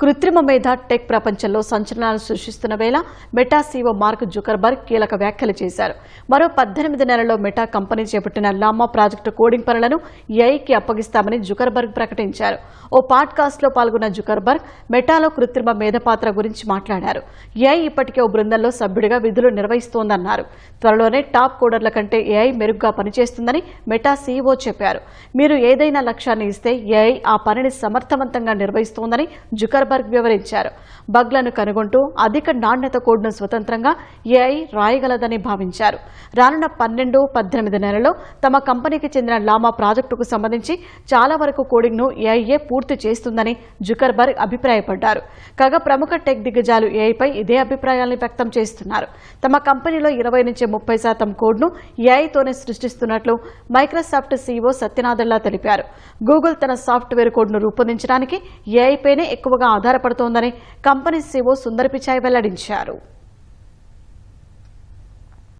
కృత్రిమ మేధ టెక్ ప్రపంచంలో సంచలనాలు సృష్టిస్తున్న వేళ మెటా సీఓ మార్క్ జుకర్బర్గ్ కీలక వ్యాఖ్యలు చేశారు. మరో పద్దెనిమిది నెలల్లో మెటా కంపెనీ చేపట్టిన లామా ప్రాజెక్టు కోడింగ్ పనులను ఏఐకి అప్పగిస్తామని జుకర్బర్గ్ ప్రకటించారు. ఓ పాడ్కాస్ట్లో పాల్గొన్న జుకర్బర్గ్ మెటాలో కృత్రిమ మేధ పాత్ర గురించి మాట్లాడారు. ఏఐ ఇప్పటికే ఓ బృందంలో సభ్యుడిగా విధులు నిర్వహిస్తోందన్నారు. త్వరలోనే టాప్ కోడర్ల కంటే ఏఐ మెరుగ్గా పనిచేస్తుందని మెటా సీఈఓ చెప్పారు. మీరు ఏదైనా లక్ష్యాన్ని ఇస్తే ఏఐ ఆ పనిని సమర్థవంతంగా నిర్వహిస్తోందని జుకర్బర్గ్ వివరించారు. బగ్లను కనుగొంటూ అధిక నాణ్యత కోడ్ను స్వతంత్రంగా ఏఐ రాయగలదని భావించారు. రానున్న పన్నెండు పద్దెనిమిది నెలల్లో తమ కంపెనీకి చెందిన లామా ప్రాజెక్టుకు సంబంధించి చాలా వరకు కోడింగ్ను ఏఐఏ పూర్తి చేస్తుందని జుకర్బర్గ్ అభిప్రాయపడ్డారు. కాగా ప్రముఖ టెక్ దిగ్గజాలు ఏఐపై ఇదే అభిప్రాయాలను వ్యక్తం చేస్తున్నారు. తమ కంపెనీలో ఇరవై నుంచి ముప్పై శాతం కోడ్ను ఏఐతోనే సృష్టిస్తున్నట్లు మైక్రోసాఫ్ట్ సీఈఓ సత్యనాథల్లా తెలిపారు. గూగుల్ తన సాఫ్ట్వేర్ కోడ్ను రూపొందించడానికి ఏఐపైనే ఎక్కువగా ఆధారపడుతోందని కంపెనీ సీఓ సుందర్ పిచాయ్ వెల్లడించారు.